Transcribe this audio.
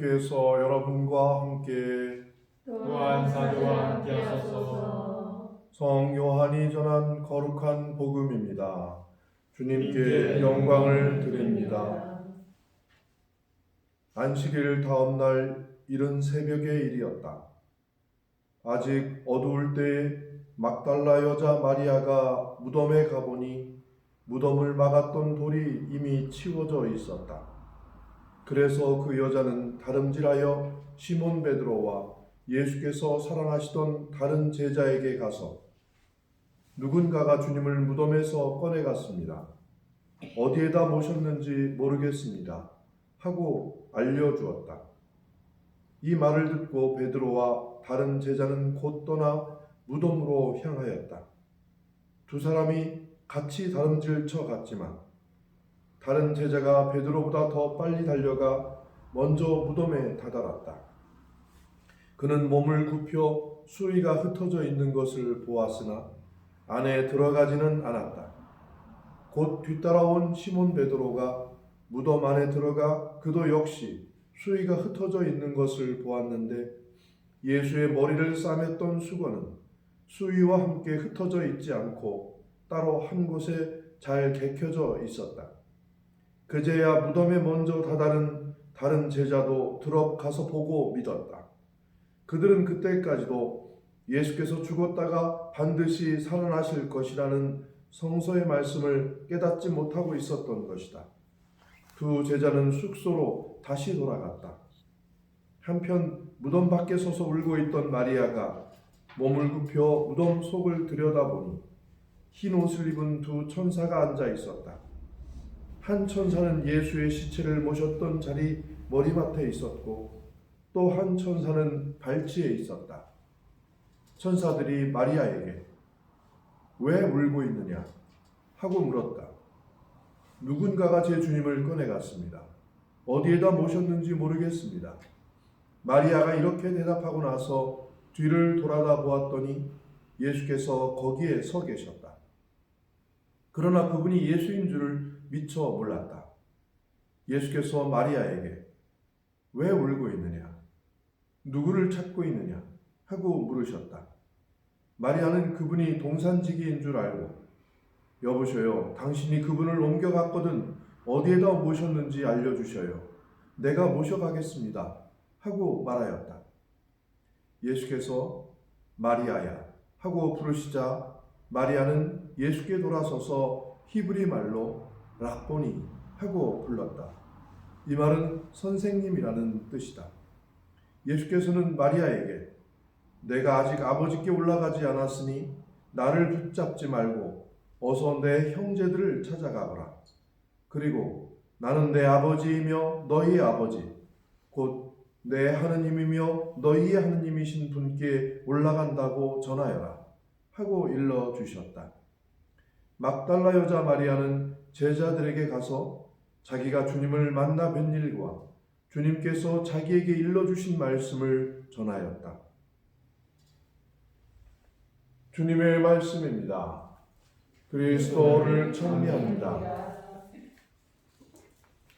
주님께서 여러분과 함께 또한 사도와 함께 하소서 성 요한이 전한 거룩한 복음입니다. 주님께 영광을 드립니다. 안식일 다음 날 이른 새벽의 일이었다. 아직 어두울 때 막달라 여자 마리아가 무덤에 가보니 무덤을 막았던 돌이 이미 치워져 있었다. 그래서 그 여자는 다름질하여 시몬 베드로와 예수께서 사랑하시던 다른 제자에게 가서 누군가가 주님을 무덤에서 꺼내갔습니다. 어디에다 모셨는지 모르겠습니다. 하고 알려주었다. 이 말을 듣고 베드로와 다른 제자는 곧 떠나 무덤으로 향하였다. 두 사람이 같이 다름질 쳐 갔지만 다른 제자가 베드로보다 더 빨리 달려가 먼저 무덤에 다다랐다. 그는 몸을 굽혀 수위가 흩어져 있는 것을 보았으나 안에 들어가지는 않았다. 곧 뒤따라온 시몬 베드로가 무덤 안에 들어가 그도 역시 수위가 흩어져 있는 것을 보았는데 예수의 머리를 싸맸던 수건은 수위와 함께 흩어져 있지 않고 따로 한 곳에 잘 개켜져 있었다. 그제야 무덤에 먼저 다다른 다른 제자도 들어가서 보고 믿었다. 그들은 그때까지도 예수께서 죽었다가 반드시 살아나실 것이라는 성서의 말씀을 깨닫지 못하고 있었던 것이다. 두 제자는 숙소로 다시 돌아갔다. 한편 무덤 밖에 서서 울고 있던 마리아가 몸을 굽혀 무덤 속을 들여다보니 흰 옷을 입은 두 천사가 앉아 있었다. 한 천사는 예수의 시체를 모셨던 자리 머리맡에 있었고 또 한 천사는 발치에 있었다. 천사들이 마리아에게 왜 울고 있느냐 하고 물었다. 누군가가 제 주님을 꺼내갔습니다. 어디에다 모셨는지 모르겠습니다. 마리아가 이렇게 대답하고 나서 뒤를 돌아다 보았더니 예수께서 거기에 서 계셨다. 그러나 그분이 예수인 줄을 미처 몰랐다. 예수께서 마리아에게 왜 울고 있느냐? 누구를 찾고 있느냐? 하고 물으셨다. 마리아는 그분이 동산지기인 줄 알고 여보셔요. 당신이 그분을 옮겨갔거든 어디에다 모셨는지 알려주셔요. 내가 모셔가겠습니다. 하고 말하였다. 예수께서 마리아야 하고 부르시자 마리아는 예수께 돌아서서 히브리 말로 락보니 하고 불렀다. 이 말은 선생님이라는 뜻이다. 예수께서는 마리아에게 내가 아직 아버지께 올라가지 않았으니 나를 붙잡지 말고 어서 내 형제들을 찾아가거라. 그리고 나는 내 아버지이며 너희의 아버지 곧 내 하느님이며 너희의 하느님이신 분께 올라간다고 전하여라 하고 일러 주셨다. 막달라 여자 마리아는 제자들에게 가서 자기가 주님을 만나 뵌 일과 주님께서 자기에게 일러 주신 말씀을 전하였다. 주님의 말씀입니다. 그리스도를 찬미합니다.